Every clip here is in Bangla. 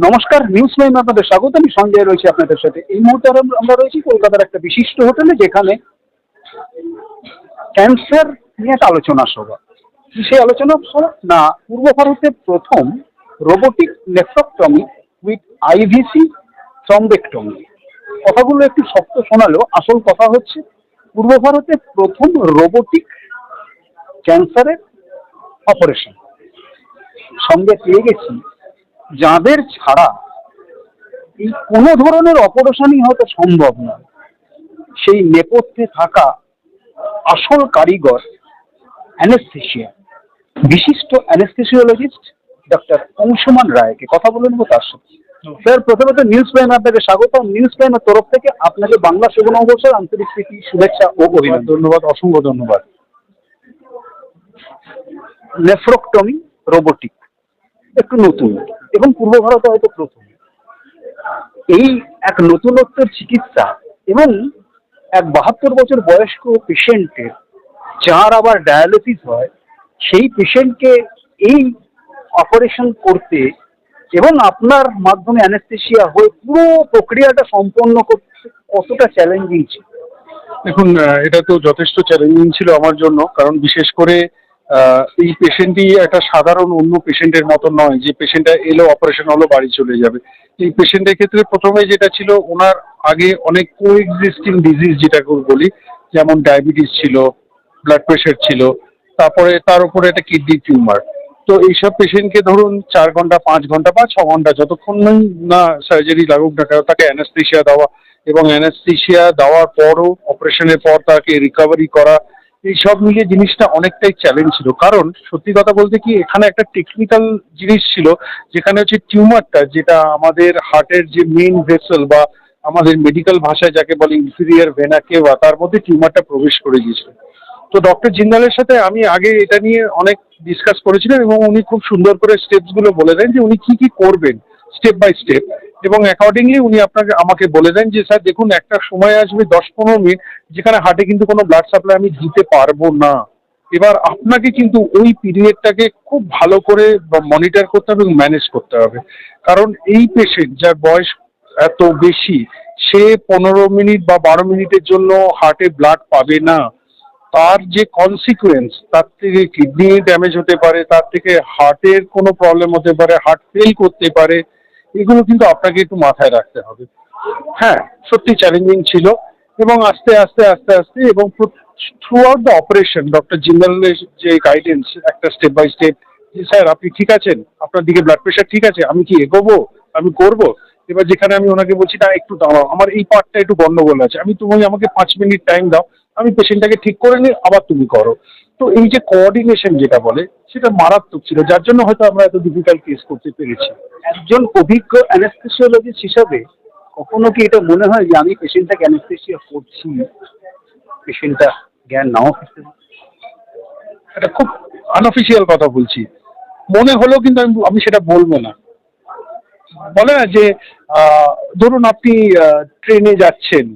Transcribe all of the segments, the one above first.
নমস্কার নিউজ লাইন আপনাদের স্বাগত। আমি সঞ্জয় রয়েছি আপনাদের সাথে। এই মুহূর্তে আমরা- রয়েছি কলকাতার একটা বিশিষ্ট হোটেলে, যেখানে ক্যান্সার নিয়ে একটা আলোচনা সভা। সেই আলোচনা সভা? না, পূর্ব ভারতে প্রথম robotic nephrectomy with IVC thrombectomy কথাগুলো একটু শক্ত শোনালেও আসল কথা হচ্ছে, পূর্ব ভারতে প্রথম রোবোটিক ক্যান্সারের অপারেশন সঙ্গে পেয়ে গেছি যাদের ছাড়া এই কোনো ধরনের অপারেশনই হয়তো সম্ভব নয় সেই নেপথ্যে থাকা আসল কারিগর অ্যানেস্থেশিয়া বিশিষ্ট অ্যানেস্থেসিওলজিস্ট ডক্টর অংশুমান রায়কে কথা বলে নেব তার সাথে। স্যার প্রথমত নিউজ প্রাইম আপনাকে স্বাগত নিউজ প্রাইমের তরফ থেকে আপনাকে বাংলা শুভ নববর্ষের আন্তরিক প্রীতি শুভেচ্ছা ও অভিনন্দন। ধন্যবাদ অসংখ্য ধন্যবাদ। নেফ্রোক্টমি রোবোটিক একটু নতুন। এবং পূর্ব ভারতে হয়তো প্রথম। এই এক নতুনত্বের চিকিৎসা এবং এক বাহাত্তর বছর বয়স্ক পেশেন্টের যার আবার ডায়ালিসিস হয়, সেই পেশেন্টকে এই অপারেশন করতে এবং আপনার মাধ্যমে অ্যানেস্থেশিয়া হয়ে পুরো প্রক্রিয়াটা সম্পন্ন করতে কতটা চ্যালেঞ্জিং ছিল? দেখুন এটা তো যথেষ্ট চ্যালেঞ্জিং ছিল আমার জন্য, কারণ বিশেষ করে এই পেশেন্টই একটা সাধারণ অন্য পেশেন্টের মতো নয়। যে পেশেন্টটা এলো অপারেশন হলো, বাড়ি চলে যাবে। এই পেশেন্টের ক্ষেত্রে প্রথমে যেটা ছিল, ওনার আগে অনেক কো এক্সিস্টিং ডিজিজ যেটাকে বলি, যেমন ডায়াবেটিস ছিল ব্লাড প্রেশার ছিল, তারপরে তার উপরে একটা কিডনি টিউমার তো এইসব পেশেন্টকে ধরুন চার ঘণ্টা, পাঁচ ঘণ্টা বা ছ ঘণ্টা, যতক্ষণ না সার্জারি লাগুক না কেন, তাকে অ্যানাস্থেশিয়া দেওয়া। এবং অ্যানাস্থেশিয়া দেওয়ার পরও অপারেশনের পর তাকে রিকভারি করা এই সব মিলিয়ে জিনিসটা অনেকটাই চ্যালেঞ্জ ছিল। কারণ সত্যি কথা বলতে কি, এখানে একটা টেকনিক্যাল জিনিস ছিল, যেখানে হচ্ছে টিউমারটা যেটা আমাদের হার্টের যে মেইন ভেসেল বা আমাদের মেডিকেল ভাষায় যাকে বলে ইনফিরিয়ার ভেনা কেওয়া তার মধ্যে টিউমারটা প্রবেশ করে গিয়েছিল। তো ডক্টর জিন্দালের সাথে আমি আগে এটা নিয়ে অনেক ডিসকাস করেছিলাম এবং উনি খুব সুন্দর করে স্টেপসগুলো বলে দেন যে উনি কি কি করবেন। স্টেপ বাই স্টেপ এবং অ্যাকর্ডিংলি উনি আপনাকে, আমাকে বলে দেন যে, স্যার, দেখুন, একটা সময় আসবে দশ পনেরো মিনিট, যেখানে হার্টে কিন্তু কোনো ব্লাড সাপ্লাই আমি দিতে পারব না। এবার আপনাকে কিন্তু ওই পিরিয়ডটাকে খুব ভালো করে মনিটর করতে হবে এবং ম্যানেজ করতে হবে। কারণ এই পেশেন্ট যার বয়স এত বেশি, সে পনেরো মিনিট বা বারো মিনিটের জন্য হার্টে ব্লাড পাবে না। তার যে কনসিকুয়েন্স তার থেকে কিডনি ড্যামেজ হতে পারে, তার থেকে হার্টের কোনো প্রবলেম হতে পারে হার্ট ফেল করতে পারে। এগুলো কিন্তু আপনাকে একটু মাথায় রাখতে হবে। হ্যাঁ সত্যি চ্যালেঞ্জিং ছিল এবং আস্তে আস্তে আস্তে আস্তে এবং throughout the operation doctor জিন্দালের যে গাইডেন্স একটা স্টেপ বাই স্টেপ যে স্যার, আপনি ঠিক আছেন? আপনার দিকে ব্লাড প্রেশার ঠিক আছে? আমি কি এগোবো? আমি করব? এবার যেখানে আমি ওনাকে বলছি, না, একটু দাঁড়াও। আমার এই পার্টটা একটু গন্ডগোল আছে। আমি তুমি আমাকে পাঁচ মিনিট টাইম দাও। আমি পেশেন্টটাকে ঠিক করে নিই, আবার তুমি করো। তো এই যে কোঅর্ডিনেশন যেটা বলে, সেটা মারাত্মক ছিল, যার জন্য হয়তো আমরা এত ডিফিকাল্ট কেস করতে পেরেছি। একজন অভিজ্ঞ অ্যানেস্থেসিওলজিস্ট হিসাবে কখনো কি এটা মনে হয় যে আমি পেশেন্টটাকে অ্যানেস্থেসিয়া করছি? পেশেন্টটা জ্ঞান নাও ফিরতে? এটা খুব আনঅফিসিয়াল কথা বলছি। মনে হলেও কিন্তু আমি আমি সেটা বলব না। বলে না যে ধরুন আপনি ট্রেনে যাচ্ছেন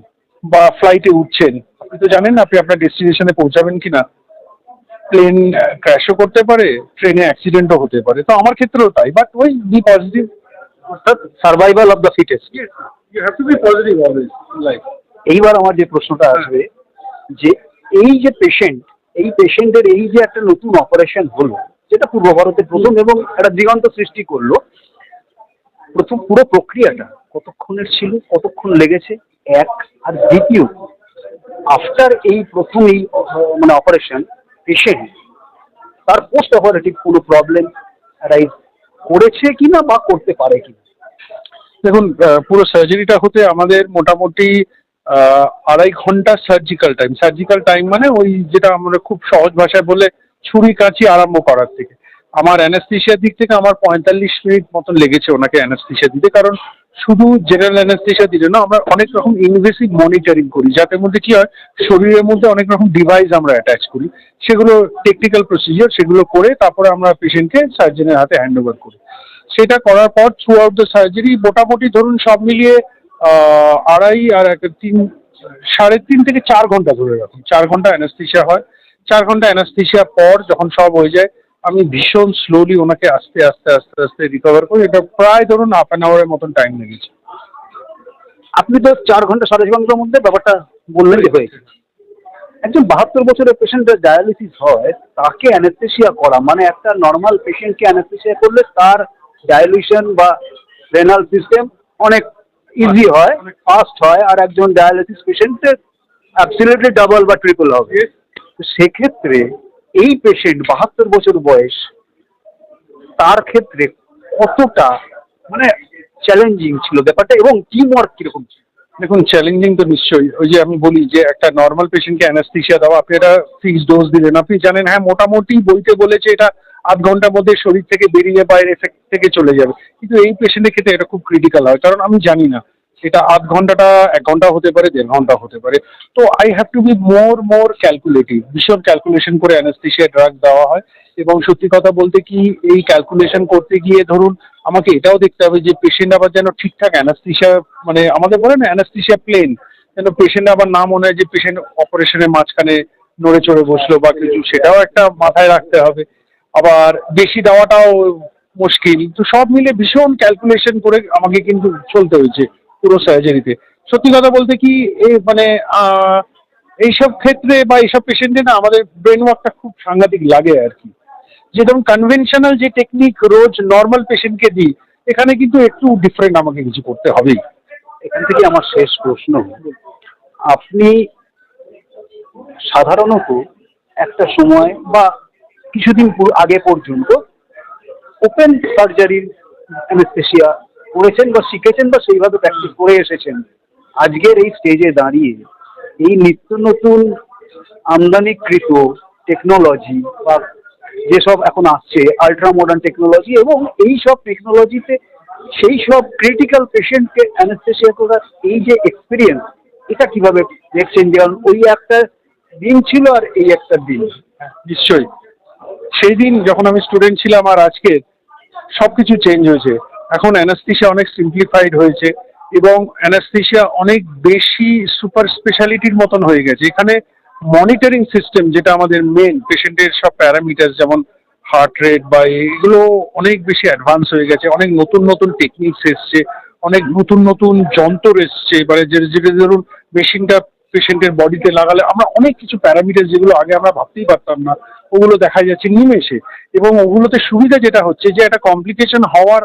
বা ফ্লাইটে উঠছেন আপনি তো জানেন না আপনি আপনার ডেস্টিনেশনে পৌঁছাবেন কিনা। প্লেন ক্র্যাশও করতে পারে ট্রেনে অ্যাক্সিডেন্টও হতে পারে। তো আমার ক্ষেত্রেও তাই বাট ওই বি পজিটিভ অর্থাৎ survival of the fittest you have to be positive always life এইবার আমার যে প্রশ্নটা আসবে যে এই যে পেশেন্ট এই পেশেন্টের এই যে একটা নতুন অপারেশন হলো যেটা পূর্ব ভারতে প্রথম এবং একটা দিগন্ত সৃষ্টি করল প্রথম পুরো প্রক্রিয়াটা কতক্ষণের ছিল কতক্ষণ লেগেছে এক আর দ্বিতীয় আফটার এই প্রথম এই মানে অপারেশন পেশেন্ট তার পোস্ট অপারেটিভ কোনো প্রবলেম রাইজ করেছে কিনা বা করতে পারে কিনা? দেখুন পুরো সার্জারিটা হতে আমাদের মোটামুটি আড়াই ঘণ্টা সার্জিক্যাল টাইম সার্জিক্যাল টাইম মানে ওই যেটা আমরা খুব সহজ ভাষায় বলে ছুরি কাঁচি আরম্ভ করার থেকে। আমার অ্যানাস্থেশিয়ার দিক থেকে আমার পঁয়তাল্লিশ মিনিট মতন লেগেছে ওনাকে অ্যানাস্থেশিয়া দিতে। কারণ শুধু জেনারেল অ্যানাস্থেশিয়া দিলে না, আমরা অনেক রকম ইনভেসিভ মনিটরিং করি, যাতে মধ্যে কি হয়, শরীরের মধ্যে অনেক রকম ডিভাইস আমরা অ্যাটাচ করি। সেগুলো টেকনিক্যাল প্রসিজিওর সেগুলো করে তারপরে আমরা পেশেন্টকে সার্জনের হাতে হ্যান্ড ওভার করি। সেটা করার পর থ্রু আউট দ্য সার্জারি মোটামুটি ধরুন সব মিলিয়ে আড়াই আর একটা তিন, সাড়ে তিন থেকে চার ঘণ্টা ধরে রাখুন চার ঘণ্টা অ্যানাস্থেশিয়া হয়। চার ঘণ্টা অ্যানাস্থেশিয়া পর যখন সব হয়ে যায় আমি ভীষণ স্লোলি ওনাকে আস্তে আস্তে আস্তে আস্তে রিকভার করি। এটা প্রায় ধরুন হাফ অ্যান আওয়ারের মতন টাইম লেগেছে। আপনি তো চার ঘণ্টা সাড়ে ছ ঘণ্টার মধ্যে ব্যাপারটা বললেন যে হয়েছে। একজন বাহাত্তর বছরের পেশেন্টের ডায়ালিসিস হয় তাকে অ্যানেস্থেশিয়া করা মানে একটা নর্মাল পেশেন্টকে অ্যানেস্থেশিয়া করলে তার ডায়ালিশন বা রেনাল সিস্টেম অনেক ইজি হয় ফাস্ট হয় আর একজন ডায়ালিসিস পেশেন্টের অ্যাবসলিউটলি ডাবল বা ট্রিপল হবে। সেক্ষেত্রে এই পেশেন্ট বাহাত্তর বছর বয়স, তার ক্ষেত্রে কতটা মানে চ্যালেঞ্জিং ছিল ব্যাপারটা এবং টিম ওয়ার্ক কীরকম ছিল? দেখুন চ্যালেঞ্জিং তো নিশ্চয়ই। ওই যে আমি বলি যে একটা নর্মাল পেশেন্টকে অ্যানাস্থিসিয়া দেওয়া, আপনি একটা ফিক্স ডোজ দিলেন। আপনি জানেন হ্যাঁ মোটামুটি বইতে বলেছে এটা আধ ঘণ্টার মধ্যে শরীর থেকে বেরিয়ে বাইরে থেকে- থেকে চলে যাবে। কিন্তু এই পেশেন্টের ক্ষেত্রে এটা খুব ক্রিটিক্যাল হয়। কারণ আমি জানি না এটা আধ ঘন্টাটা, এক ঘণ্টা হতে পারে, দেড় ঘণ্টা হতে পারে। তো I have to be more more calculative ভীষণ ক্যালকুলেশন করে অ্যানাস্থিসিয়া ড্রাগ দেওয়া হয়। এবং সত্যি কথা বলতে কি, এই ক্যালকুলেশন করতে গিয়ে ধরুন, আমাকে এটাও দেখতে হবে যে পেশেন্ট আবার যেন ঠিকঠাক অ্যানাস্থিসিয়া মানে আমাদের বলে না অ্যানাস্থিসিয়া প্লেন যেন পেশেন্ট আবার না মনে হয় যে পেশেন্ট অপারেশনের মাঝখানে নড়ে চড়ে বসল বা কিছু, সেটাও একটা মাথায় রাখতে হবে। আবার বেশি দেওয়াটাও মুশকিল। তো সব মিলে ভীষণ ক্যালকুলেশন করে আমাকে কিন্তু চলতে হয়েছে। পুরো সার্জারিতে সত্যি কথা বলতে কি এই মানে এইসব ক্ষেত্রে বা এইসব পেশেন্টে না আমাদের ব্রেন ওয়ার্কটা খুব সাংঘাতিক লাগে আর কি। যে ধরুন কনভেনশনাল যে টেকনিক রোজ নর্মাল পেশেন্টকে দিই, এখানে কিন্তু একটু ডিফারেন্ট আমাকে কিছু করতে হবেই। এখান থেকে আমার শেষ প্রশ্ন। আপনি সাধারণত একটা সময় বা কিছুদিন আগে পর্যন্ত ওপেন সার্জারির অ্যানেস্থেশিয়া করেছেন বা শিখেছেন বা সেইভাবে প্র্যাকটিস করে এসেছেন। আজকের এই স্টেজে দাঁড়িয়ে এই নিত্য নতুন আমদানিকৃত টেকনোলজি বা যেসব এখন আসছে আল্ট্রা মডার্ন টেকনোলজি এবং এই সব টেকনোলজিতে সেই সব ক্রিটিক্যাল পেশেন্টকে অ্যানেস্থেশিয়া করার এই যে এক্সপিরিয়েন্স এটা কীভাবে দেখছেন যেমন ওই একটা দিন ছিল আর এই একটা দিন। নিশ্চয়ই। সেই দিন যখন আমি স্টুডেন্ট ছিলাম আর আজকে সব কিছু চেঞ্জ হয়েছে। এখন অ্যানাস্থিসিয়া অনেক সিম্পলিফাইড হয়েছে এবং অ্যানাস্থিসিয়া অনেক বেশি সুপার স্পেশালিটির মতন হয়ে গেছে। এখানে মনিটরিং সিস্টেম যেটা আমাদের মেন পেশেন্টের সব প্যারামিটার যেমন হার্ট রেট বা এগুলো অনেক বেশি অ্যাডভান্স হয়ে গেছে। অনেক নতুন নতুন টেকনিক্স এসছে, অনেক নতুন নতুন যন্ত্র এসছে। এবারে যে যেটা ধরুন মেশিনটা পেশেন্টের বডিতে লাগালে আমরা অনেক কিছু প্যারামিটার যেগুলো আগে আমরা ভাবতেই পারতাম না, ওগুলো দেখা যাচ্ছে নিমেষে। এবং ওগুলোতে সুবিধা যেটা হচ্ছে যে একটা কমপ্লিকেশন হওয়ার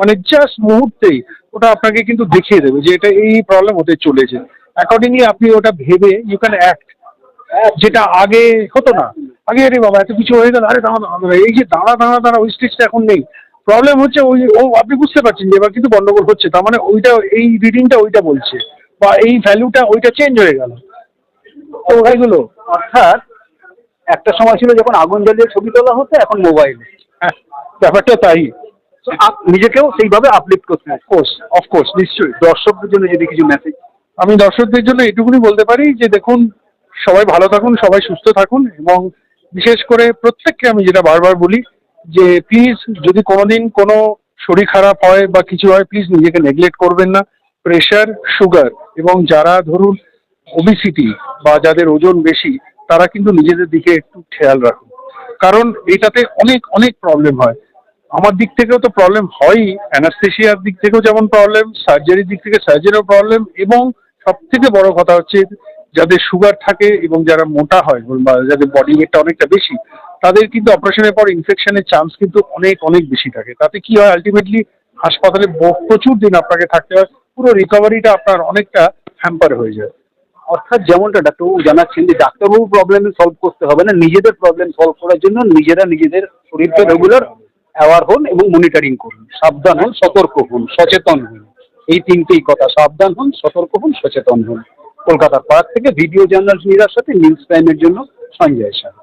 মানে জাস্ট মুহূর্তেই ওটা আপনাকে কিন্তু দেখিয়ে দেবে যে এটা এই প্রবলেম হতে চলেছে। অ্যাকর্ডিংলি আপনি ওটা ভেবে ইউ ক্যান অ্যাক্ট যেটা আগে হতো না। আগে আরে বাবা, এত কিছু হয়ে গেল। আরে দাঁড়া দাঁড়া এই যে দাঁড়া দাঁড়া দাঁড়া, ওই স্টেজটা এখন নেই। প্রবলেম হচ্ছে ওই ও আপনি বুঝতে পারছেন যে এবার কিন্তু গন্ডগোল হচ্ছে। তার মানে ওইটা এই রিডিংটা ওইটা বলছে। বা এই ভ্যালুটা ওইটা চেঞ্জ হয়ে গেল। তো এগুলো অর্থাৎ একটা সময় ছিল যখন আগুন জ্বালিয়ে ছবি তোলা হতো এখন মোবাইলে হ্যাঁ, ব্যাপারটা তাই। নিজেকেও সেইভাবে আপলিফ্ট করতে অফকোর্স অফকোর্স নিশ্চয়ই। দর্শকদের জন্য যদি কিছু মেসেজ আমি দর্শকদের জন্য এটুকুনি বলতে পারি যে দেখুন সবাই ভালো থাকুন সবাই সুস্থ থাকুন এবং বিশেষ করে প্রত্যেককে আমি যেটা বারবার বলি যে প্লিজ যদি কোনোদিন কোনো শরীর খারাপ হয় বা কিছু হয় প্লিজ নিজেকে নেগলেক্ট করবেন না। প্রেশার সুগার এবং যারা ধরুন ওবিসিটি বা যাদের ওজন বেশি, তারা কিন্তু নিজেদের দিকে একটু খেয়াল রাখুন। কারণ এটাতে অনেক অনেক প্রবলেম হয়। আমার দিক থেকেও তো প্রবলেম হয়ই। অ্যানাস্থেশিয়ার দিক থেকেও যেমন প্রবলেম সার্জারির দিক থেকে সার্জারিও প্রবলেম এবং সব থেকে বড় কথা হচ্ছে যাদের সুগার থাকে এবং যারা মোটা হয় বা যাদের বডি ওয়েটটা অনেকটা বেশি, তাদের কিন্তু অপারেশনের পর ইনফেকশনের চান্স কিন্তু অনেক অনেক বেশি থাকে। তাতে কি হয় আলটিমেটলি হাসপাতালে প্রচুর দিন আপনাকে থাকতে হয়। পুরো রিকভারিটা আপনার অনেকটা হ্যাম্পার হয়ে যায়। অর্থাৎ যেমনটা ডাক্তারবাবু জানাচ্ছেন যে ডাক্তারবাবু প্রবলেম সলভ করতে হবে না, নিজেদের প্রবলেম সলভ করার জন্য নিজেরা নিজেদের শরীরকে রেগুলার অ্যাওয়ার হন এবং মনিটরিং করুন। সাবধান হন, সতর্ক হন, সচেতন হন। এই তিনটেই কথা। সাবধান হন, সতর্ক হন, সচেতন হন। কলকাতার পার্ক থেকে ভিডিও জার্নাল মিরার সাথে নিউজ টাইমের জন্য সঞ্জয় শাহ